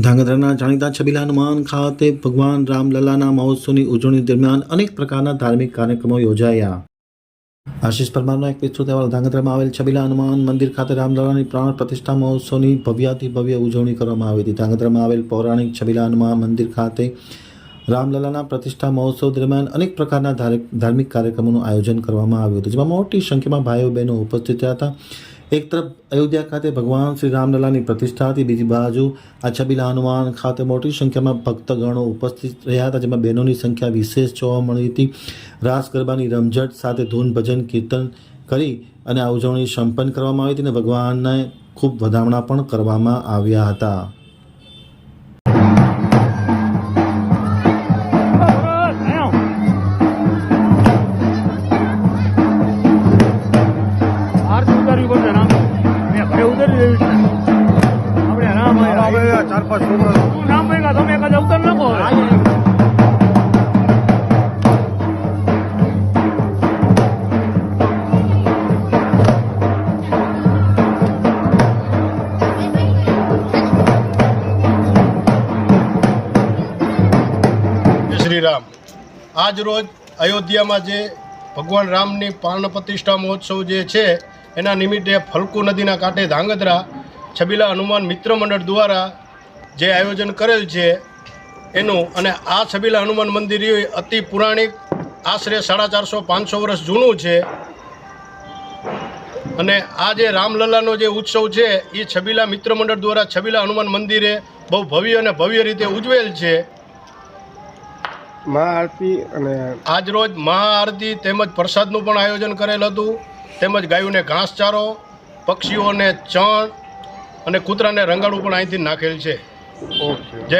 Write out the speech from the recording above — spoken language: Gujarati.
ધાંગધ્રાના જાણીતા છબીલા હનુમાન ખાતે ભગવાન રામલલાના મહોત્સવની ઉજવણી દરમિયાન અનેક પ્રકારના ધાર્મિક કાર્યક્રમો યોજાયા. આશીષ પરમારનો એક વિસ્તૃત અહેવાલ, ધાંગધ્રામાં આવેલ છબીલા હનુમાન મંદિર ખાતે રામલલાની પ્રાણ પ્રતિષ્ઠા મહોત્સવની ભવ્યાથી ભવ્ય ઉજવણી કરવામાં આવી હતી. ધાંગધ્રામાં આવેલ પૌરાણિક છબીલા હનુમાન મંદિર ખાતે રામલલાના પ્રતિષ્ઠા મહોત્સવ દરમિયાન અનેક પ્રકારના ધાર્મિક- ધાર્મિક કાર્યક્રમોનું આયોજન કરવામાં આવ્યું હતું, જેમાં મોટી સંખ્યામાં ભાઈઓ બહેનો ઉપસ્થિત હતા. એક તરફ અયોધ્યા ખાતે ભગવાન શ્રી રામલલાની પ્રતિષ્ઠા હતી, બીજી બાજુ આ છબીલા હનુમાન ખાતે મોટી સંખ્યામાં ભક્તગણો ઉપસ્થિત રહ્યા હતા, જેમાં બહેનોની સંખ્યા વિશેષ જોવા મળી હતી. રાસ ગરબાની રમઝટ સાથે ધૂન ભજન કીર્તન કરી અને આ ઉજવણી સંપન્ન કરવામાં આવી હતી અને ભગવાનને ખૂબ વધામણા પણ કરવામાં આવ્યા હતા. આપણે રામ આવ્યા. ચાર પાંચ છોકરા શું નામ તમે રામ આજ રોજ અયોધ્યામાં જે ભગવાન રામની પ્રાણ પ્રતિષ્ઠા મહોત્સવ જે છે એના નિમિત્તે ફલકુ નદીના કાંઠે ધાંગધ્રા છબીલા હનુમાન મિત્ર મંડળ દ્વારા જે આયોજન કરેલ છે એનું અને આ છબીલા હનુમાન મંદિર એ અતિ પુરાણિક આશરે સાડા ચારસો પાંચસો વર્ષ જૂનું છે. અને આ જે રામલલાનો જે ઉત્સવ છે એ છબીલા મિત્ર મંડળ દ્વારા છબીલા હનુમાન મંદિરે બહુ ભવ્ય અને ભવ્ય રીતે ઉજવેલ છે. મહાઆરતી અને આજરોજ મહાઆરતી તેમજ પ્રસાદનું પણ આયોજન કરેલ હતું. તેમજ ગાયોને ઘાસચારો પક્ષીઓને ચણ અને કૂતરાને રંગાડું પણ અહીંથી નાખેલ છે. ઓકે. જય